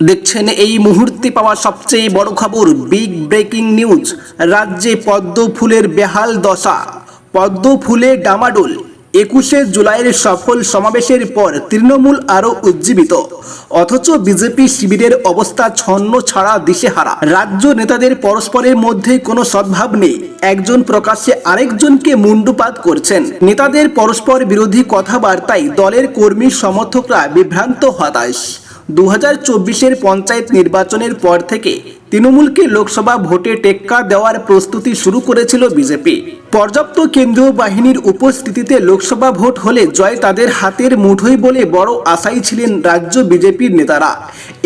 দেখছেন এই মুহূর্তে পাওয়া সবচেয়ে বড় খবর বিগ ব্রেকিং নিউজ রাজ্যে পদ্ম ফুলের বেহাল দশা। পদ্ম ফুলে ডামাডোল, একুশে জুলাইয়ের সফল সমাবেশের পর তৃণমূল আরও উজ্জীবিত। অথচ বিজেপি শিবিরের অবস্থা ছন্ন ছাড়া দিশেহারা। রাজ্য নেতাদের পরস্পরের মধ্যে কোনো সদ্ভাব নেই। একজন প্রকাশ্যে আরেকজনকে মুন্ডুপাত করছেন। নেতাদের পরস্পর বিরোধী কথাবার্তায় দলের কর্মী সমর্থকরা বিভ্রান্ত হতাশ। দু হাজার চব্বিশের পঞ্চায়েত নির্বাচনের পর থেকে তৃণমূলকে লোকসভা ভোটে টেক্কা দেওয়ার প্রস্তুতি শুরু করেছিল বিজেপি। পর্যাপ্ত কেন্দ্রীয় বাহিনীর উপস্থিতিতে লোকসভা ভোট হলে জয় তাদের হাতের মুঠোই বলে বড় আশাই ছিলেন রাজ্য বিজেপির নেতারা।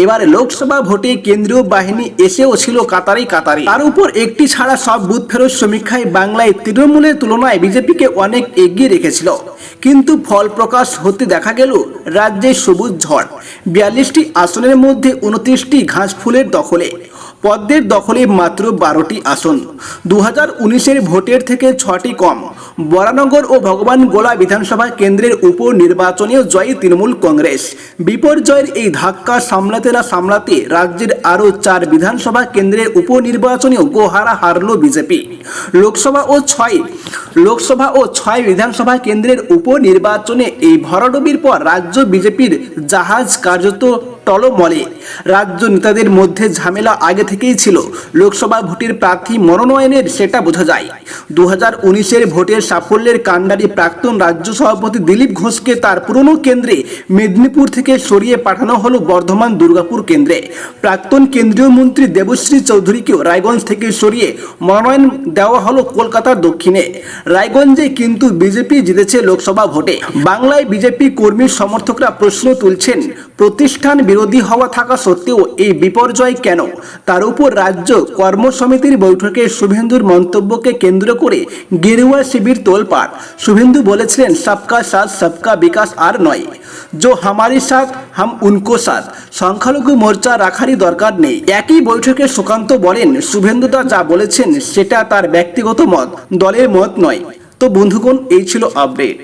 এবার লোকসভা ভোটে কেন্দ্রীয় বাহিনী এসেও ছিল কাতারে কাতারে। তার উপর একটি ছাড়া সব বুথ ফেরত সমীক্ষায় বাংলায় তৃণমূলের তুলনায় বিজেপিকে অনেক এগিয়ে রেখেছিল। কিন্তু ফল প্রকাশ হতে দেখা গেল রাজ্যে সবুজ ঝড়। বিয়াল্লিশটি আসনের মধ্যে উনত্রিশটি ঘাস ফুলের দখলে। পদ্মের দখলে মাত্র বারোটি আসন। দু হাজার উনিশের ভোটের থেকে ছটি কম। বরানগর ও ভগবান গোলা বিধানসভা কেন্দ্রের উপর নির্বাচনীয় জয়ী তৃণমূল কংগ্রেস। বিপর্যয়ের এই ধাক্কা সামলাতে না সামলাতে রাজ্যের আরও চার বিধানসভা কেন্দ্রের উপনির্বাচনীয় গোহারা হারল বিজেপি। লোকসভা ও ছয় লোকসভা ও ছয় বিধানসভা কেন্দ্রের উপনির্বাচনে এই ভরাডুবির পর রাজ্য বিজেপির জাহাজ কার্যত টলমলে। রাজ্য নেতাদের মধ্যে ঝামেলা আগে থেকেই ছিল। লোকসভা ভোটের প্রার্থী মনোনয়নের সেটা বোঝা যায়। দু হাজার ভোটের সাফল্যের কাণ্ডারি প্রাক্তন রাজ্য সভাপতি দিলীপ ঘোষকে তার পুরনো কেন্দ্রে মেদিনীপুর থেকে সরিয়ে পাঠানো হলো বর্ধমান দুর্গাপুর কেন্দ্রে। প্রাক্তন কেন্দ্রীয় মন্ত্রী দেবশ্রী চৌধুরীকেও রায়গঞ্জ থেকে সরিয়ে মনোনয়ন দেওয়া হলো কলকাতার দক্ষিণে। রায়গঞ্জে কিন্তু বিজেপি জিতেছে লোকসভা ভোটে। বাংলায় বিজেপি কর্মী সমর্থকরা প্রশ্ন তুলছেন, প্রতিষ্ঠান বিরোধী হওয়া থাকা সত্ত্বেও এই বিপর্যয় কেন তার উপর রাজ্য কর্মসমিতির বৈঠকে শুভেন্দুর মন্তব্যকে কেন্দ্র করে গেরুয়া শিবির তোলপাড় শুভেন্দু বলেছিলেন সবকা সাথ সবকা বিকাশ আর নয় जो हमारे साथ हम उनको साथ সংখ্যালঘু মোর্চা রাখারই দরকার নেই একই বৈঠকে সুকান্ত বলেন শুভেন্দুদা যা বলেছেন সেটা তার ব্যক্তিগত মত দলের মত নয় তো বন্ধুগণ এই ছিল আপডেট